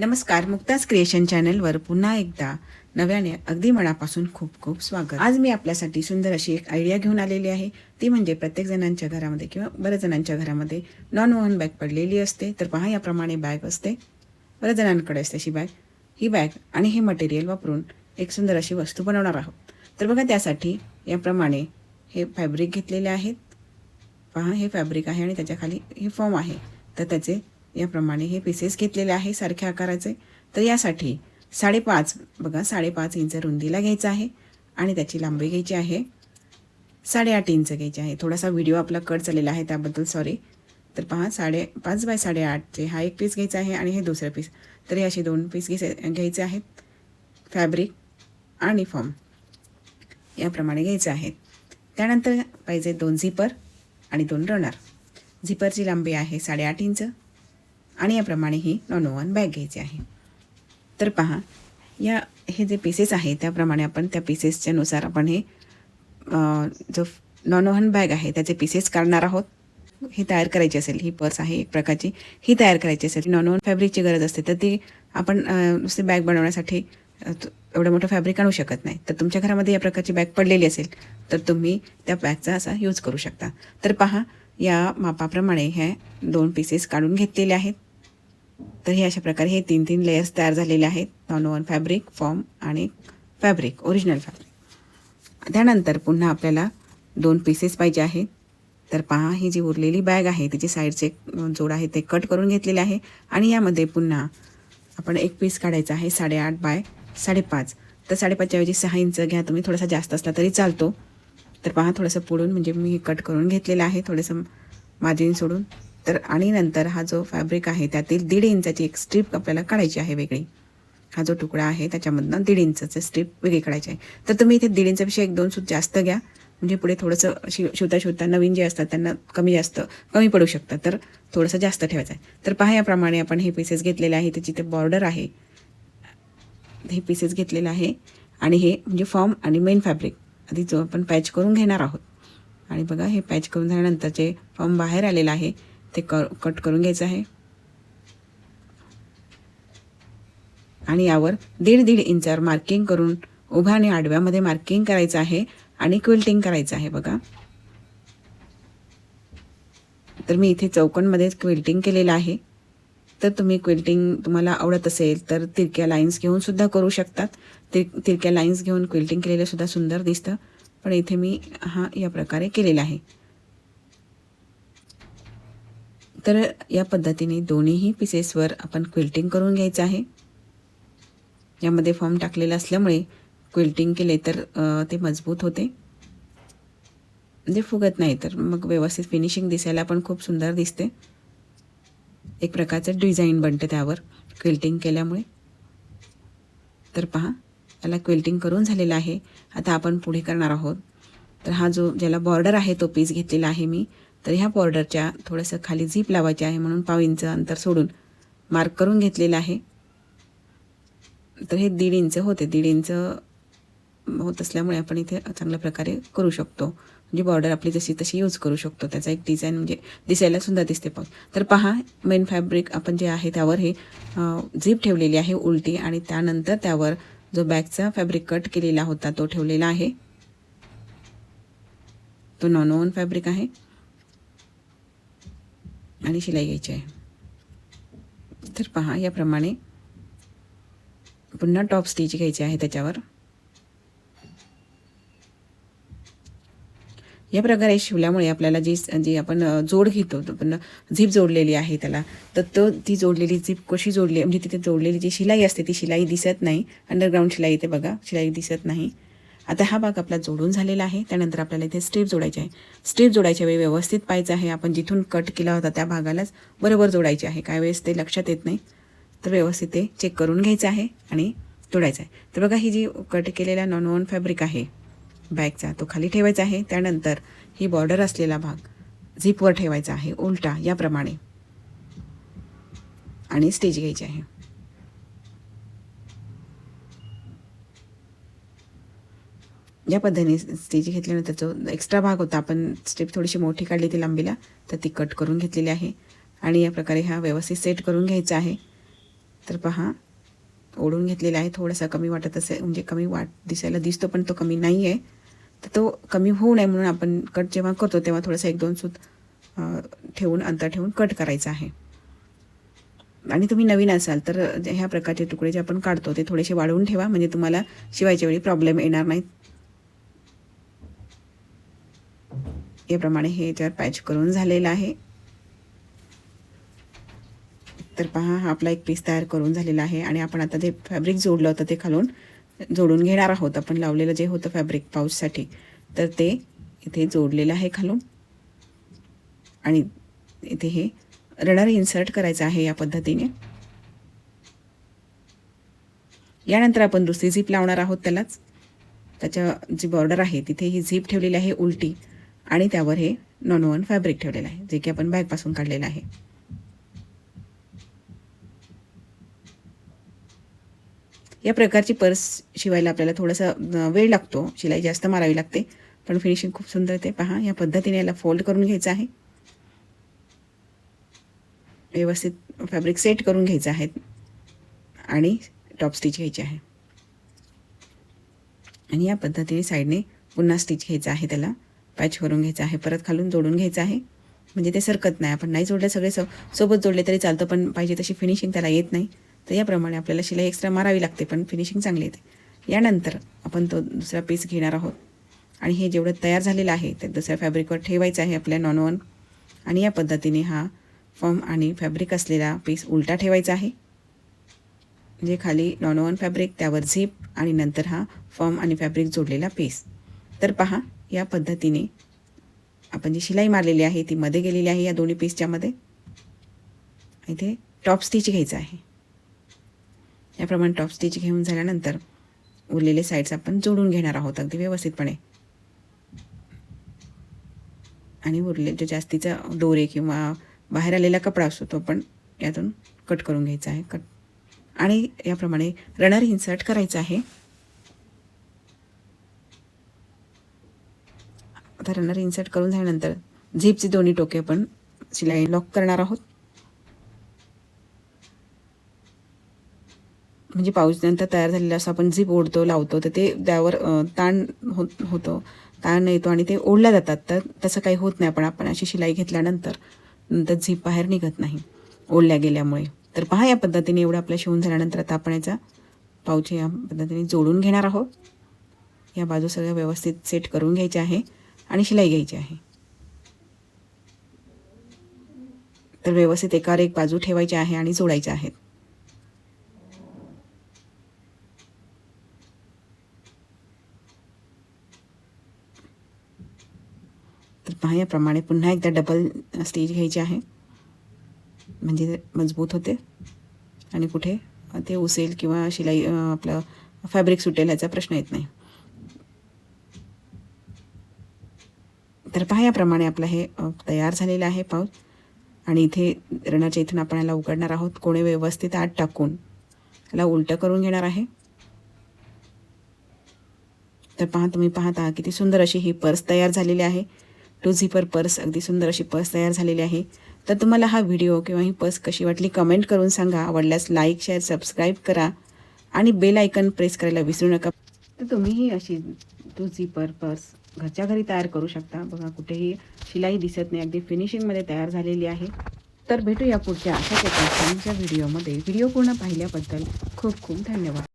नमस्कार मुक्ताज क्रिएशन चॅनलवर पुन्हा एकदा नव्याने अगदी मनापासून खूप खूप स्वागत. आज मी आपल्यासाठी सुंदर अशी एक आयडिया घेऊन आलेली आहे. ती म्हणजे प्रत्येक जणांच्या घरामध्ये किंवा बऱ्याच जणांच्या घरामध्ये नॉन वोहन बॅग पडलेली असते. तर पहा याप्रमाणे बॅग असते. बऱ्याच जणांकडे असते अशी बॅग ही बॅग आणि हे मटेरियल वापरून एक सुंदर अशी वस्तू बनवणार आहोत. तर बघा त्यासाठी याप्रमाणे हे फॅब्रिक घेतलेले आहेत. पहा हे फॅब्रिक आहे आणि त्याच्याखाली हे फॉर्म आहे. तर त्याचे याप्रमाणे हे पीसेस घेतलेले आहे सारख्या आकाराचे. तर यासाठी साडेपाच बघा साडेपाच इंच रुंदीला घ्यायचं आहे आणि त्याची लांबी घ्यायची आहे. साडेआठ इंच घ्यायची आहे. थोडासा व्हिडिओ आपला कट झालेला आहे त्याबद्दल सॉरी तर पहा साडेपाच बाय साडेआठचे हा एक पीस घ्यायचा आहे आणि हे दुसरं पीस तर हे असे दोन पीस घ्यायचे घ्यायचे आहेत. फॅब्रिक आणि फॉर्म याप्रमाणे घ्यायचे आहेत. त्यानंतर पाहिजे दोन झिपर आणि दोन रनर झिपरची लांबी आहे साडेआठ इंच. आणि याप्रमाणे ही नॉन ओव्हन बॅग घ्यायची आहे. तर पहा या हे जे पीसेस आहे त्याप्रमाणे आपण त्या पीसेसच्या नुसार आपण हे जो नॉन ओव्हन बॅग आहे त्याचे पीसेस काढणार आहोत. ही तयार करायची असेल ही पर्स आहे एक प्रकारची ही तयार करायची असेल. नॉन ओव्हन फॅब्रिकची गरज असते तर ती आपण नुसती बॅग बनवण्यासाठी एवढं मोठं फॅब्रिक आणू शकत नाही. तर तुमच्या घरामध्ये या प्रकारची बॅग पडलेली असेल तर तुम्ही त्या बॅगचा असा यूज करू शकता. तर पहा या मापाप्रमाणे ह्या दोन पीसेस काढून घेतलेले आहेत. तर हे अशा प्रकारे हे तीन तीन लेयर्स तयार झालेले आहेत. नॉन ओवन फॅब्रिक फॉर्म आणि फॅब्रिक ओरिजिनल फॅब्रिक त्यानंतर पुन्हा आपल्याला दोन पीसेस पाहिजे आहेत. तर पहा ही जी उरलेली बॅग आहे तिची साईडचे जोड आहे ते कट करून घेतलेले आहे. आणि यामध्ये पुन्हा आपण एक पीस काढायचा आहे साडेआठ बाय साडेपाच. तर साडेपाचच्या ऐवजी सहा इंच घ्या तुम्ही थोडासा जास्त असला तरी चालतो. तर पहा थोडंसं पुढून म्हणजे मी कट करून घेतलेलं आहे. थोडंसं मार्जिन सोडून. तर आणि नंतर हा जो फॅब्रिक आहे त्यातील दीड इंचाची एक स्ट्रीप आपल्याला काढायची आहे वेगळी. हा जो तुकडा आहे त्याच्यामधनं दीड इंचाचं स्ट्रीप वेगळी काढायची आहे. तर तुम्ही इथे दीड इंचापेक्षा एक दोन सूत जास्त घ्या. म्हणजे पुढे थोडंसं शि शिवता शिवता नवीन जे असतात त्यांना कमी जास्त कमी पडू शकतं. तर थोडंसं जास्त ठेवायचं आहे. तर पहा याप्रमाणे आपण हे पीसेस घेतलेले आहे त्याची ते बॉर्डर आहे हे पीसेस घेतलेलं आहे. आणि हे म्हणजे फॉर्म आणि मेन फॅब्रिक आधी जो आपण पॅच करून घेणार आहोत. आणि बघा हे पॅच करून झाल्यानंतर जे फॉर्म बाहेर आलेलं आहे. ते क कट करून घ्यायचं आहे. आणि यावर दीड दीड इंचावर मार्किंग करून उभ्या आणि आडव्यामध्ये मार्किंग करायचं आहे आणि क्विल्टिंग करायचं आहे बघा. तर मी इथे चौकणमध्येच क्विल्टिंग केलेलं आहे. तर तुम्ही क्विल्टिंग तुम्हाला आवडत असेल तर तिरक्या लाईन्स घेऊन सुद्धा करू शकतात. तिर तिरक्या लाईन्स घेऊन क्विल्टिंग केलेलं सुद्धा सुंदर दिसतं. पण इथे मी हा या प्रकारे केलेला आहे. तर या पद्धतीने दोन्हीही पीसेसवर आपण क्विल्टिंग करून घ्यायचं आहे. यामध्ये फॉर्म टाकलेला असल्यामुळे क्विल्टिंग केले तर ते मजबूत होते. म्हणजे फुगत नाही तर मग व्यवस्थित फिनिशिंग दिसायला पण खूप सुंदर दिसते. एक प्रकारचं डिझाईन बनते त्यावर क्विल्टिंग केल्यामुळे. तर पहा याला क्विल्टिंग करून झालेलं आहे. आता आपण पुढे करणार आहोत. तर हा जो ज्याला बॉर्डर आहे तो पीस घेतलेला आहे मी. तर ह्या बॉर्डरच्या थोडंसं खाली झीप लावायची आहे म्हणून पाव इंच अंतर सोडून मार्क करून घेतलेलं आहे. तर हे दीड इंच होते. दीड इंच होत असल्यामुळे आपण इथे चांगल्या प्रकारे करू शकतो. म्हणजे बॉर्डर आपली जशी तशी यूज करू शकतो. त्याचा एक डिझाईन म्हणजे दिसायला सुंदर दिसते पण तर पहा मेन फॅब्रिक आपण जे आहे त्यावर हे झीप ठेवलेली आहे उलटी आणि त्यानंतर त्यावर जो बॅगचा फॅब्रिक कट केलेला होता तो ठेवलेला आहे. तो नॉन ओन फॅब्रिक आहे. आणि शिलाई घ्यायची आहे. तर पहा याप्रमाणे पुन्हा टॉप स्टिच घ्यायची आहे त्याच्यावर. या प्रकारे शिवल्यामुळे आपल्याला जी जी आपण जोड घेतो पण झीप जोडलेली आहे त्याला. तर तो ती जोडलेली झीप कशी जोडली म्हणजे तिथे जोडलेली जी शिलाई असते ती शिलाई दिसत नाही. अंडरग्राऊंड शिलाई इथे बघा शिलाई दिसत नाही. आता हा भाग आपला जोडून झालेला आहे. त्यानंतर आपल्याला इथे स्ट्रीप जोडायची आहे. स्ट्रीप जोडायच्या वेळी व्यवस्थित पाहायचं आहे. आपण जिथून कट केला होता त्या भागालाच बरोबर जोडायचे आहे. काय वेळेस ते लक्षात येत नाही. तर व्यवस्थित ते चेक करून घ्यायचं आहे आणि जोडायचं आहे. तर बघा ही जी कट केलेला नॉन वन फॅब्रिक आहे बॅगचा तो खाली ठेवायचा आहे. त्यानंतर ही बॉर्डर असलेला भाग झिपवर ठेवायचा आहे. उलटा याप्रमाणे. आणि स्टेज घ्यायची आहे. ज्या पद्धतीने स्टेज घेतल्यानंतर जो एक्स्ट्रा भाग होता. आपण स्टेप थोडीशी मोठी काढली ती लांबीला तर ती कट करून घेतलेली आहे. आणि या प्रकारे हा व्यवस्थित सेट करून घ्यायचा आहे. तर पहा ओढून घेतलेला आहे. थोडासा कमी वाटत असेल म्हणजे कमी वाट दिसायला दिसतो पण तो कमी नाही आहे तर तो कमी होऊ नये म्हणून आपण कट जेव्हा करतो तेव्हा थोडासा एक दोन सूत ठेवून अंतर ठेवून कट करायचा आहे. आणि तुम्ही नवीन असाल तर जे ह्या प्रकारचे तुकडे जे आपण काढतो ते थोडेसे वाढवून ठेवा. म्हणजे तुम्हाला शिवायच्या वेळी प्रॉब्लेम येणार नाहीत. याप्रमाणे हे याच्यावर पॅच करून झालेलं आहे. तर पहा हा आपला एक पीस तयार करून झालेला आहे आणि आपण आता जे फॅब्रिक जोडलं होतं ते खालून जोडून घेणार आहोत. आपण लावलेलं जे होतं फॅब्रिक पाऊचसाठी तर ते इथे जोडलेलं आहे खालून. आणि इथे हे रनर इन्सर्ट करायचं आहे या पद्धतीने. यानंतर आपण दुसरी झीप लावणार आहोत त्यालाच. त्याच्या जी बॉर्डर आहे तिथे ही झीप ठेवलेली आहे उलटी. आणि त्यावर हे नॉन वन फॅब्रिक ठेवलेलं आहे जे की आपण बॅगपासून काढलेलं आहे. या प्रकारची पर्स शिवायला आपल्याला थोडासा वेळ लागतो. शिलाई जास्त मारावी लागते. पण फिनिशिंग खूप सुंदर येते पहा. या पद्धतीने याला फोल्ड करून घ्यायचं आहे. व्यवस्थित फॅब्रिक सेट करून घ्यायचं आहे आणि टॉप स्टिच घ्यायची आहे. आणि या पद्धतीने साईडने पुन्हा स्टिच घ्यायचं आहे त्याला. पॅच करून घ्यायचं आहे परत खालून जोडून घ्यायचं आहे. म्हणजे ते सरकत नाही आपण नाही जोडले सगळे सो सोबत जोडले तरी चालतं पण पाहिजे तशी फिनिशिंग त्याला येत नाही. तर याप्रमाणे आपल्याला शिलाई एक्स्ट्रा मारावी लागते पण फिनिशिंग चांगली येते. यानंतर आपण तो दुसरा पीस घेणार आहोत. आणि हे जेवढं तयार झालेलं आहे ते दुसऱ्या फॅब्रिकवर ठेवायचं आहे आपल्या नॉन वन आणि या पद्धतीने हा फॉर्म आणि फॅब्रिक असलेला पीस उलटा ठेवायचा आहे. म्हणजे खाली नॉन वन फॅब्रिक त्यावर झिप आणि नंतर हा फॉर्म आणि फॅब्रिक जोडलेला पीस तर पहा या पद्धतीने आपण जी शिलाई मारलेली आहे ती मध्ये गेलेली आहे या दोन्ही पीसच्यामध्ये इथे टॉप स्टिच घ्यायचं आहे. याप्रमाणे टॉप स्टिच घेऊन झाल्यानंतर उरलेले साईड्स आपण जोडून घेणार आहोत अगदी व्यवस्थितपणे. आणि उरले जो जास्तीचा दोरे किंवा बाहेर आलेला कपडा असतो तो पण यातून कट करून घ्यायचा आहे. कट आणि याप्रमाणे रनर इन्सर्ट करायचं आहे. आता रनर इन्सर्ट करून झाल्यानंतर झीपचे दोन्ही टोके आपण शिलाई लॉक करणार आहोत. म्हणजे पाऊस नंतर तयार झालेलं असं आपण झीप ओढतो लावतो तर ते त्यावर ताण होत होतो. ताण येतो आणि ते ओढल्या जातात. तर तसं काही होत नाही. पण आपण अशी शिलाई घेतल्यानंतर नंतर झीप बाहेर निघत नाही ओढल्या गेल्यामुळे. तर पहा या पद्धतीने एवढं आपल्या शिवून झाल्यानंतर आता आपण याचा पाऊच या पद्धतीने जोडून घेणार आहोत. या बाजू सगळ्या व्यवस्थित सेट करून घ्यायच्या आहे. आणि शिलाई घ्यायची आहे. तर व्यवस्थित एकावर एक बाजू ठेवायची आहे आणि जोडायच्या आहेत. तर पहा याप्रमाणे पुन्हा एकदा डबल स्टेज घ्यायची आहे. म्हणजे मजबूत होते. आणि कुठे ते उसेल किंवा शिलाई आपलं फॅब्रिक सुटेल याचा प्रश्न येत नाही. तर पहा याप्रमाणे आपलं हे तयार झालेलं आहे पाऊच आणि इथे रणाच्या इथून आपण याला उघडणार आहोत. कोणी व्यवस्थित आत टाकून याला उलटं करून घेणार आहे. तर पहा तुम्ही पाहता किती सुंदर अशी ही पर्स तयार झालेली आहे. टू झिपर पर्स अगदी सुंदर अशी पर्स तयार झालेली आहे. तर तुम्हाला हा व्हिडिओ किंवा ही पर्स कशी वाटली कमेंट करून सांगा. आवडल्यास लाईक शेअर सबस्क्राईब करा. आणि बेल आयकन प्रेस करायला विसरू नका. तर तुम्हीही अशी टू झिपर पर्स घरच्या घरी तयार करू शकता. बघा कुठेही शिलाई दिसत नाही. अगदी फिनिशिंगमध्ये तयार झालेली आहे. तर भेटूया पुढच्या अशाच एका व्हिडिओमध्ये व्हिडिओ पूर्ण पाहिल्याबद्दल खूप खूप धन्यवाद.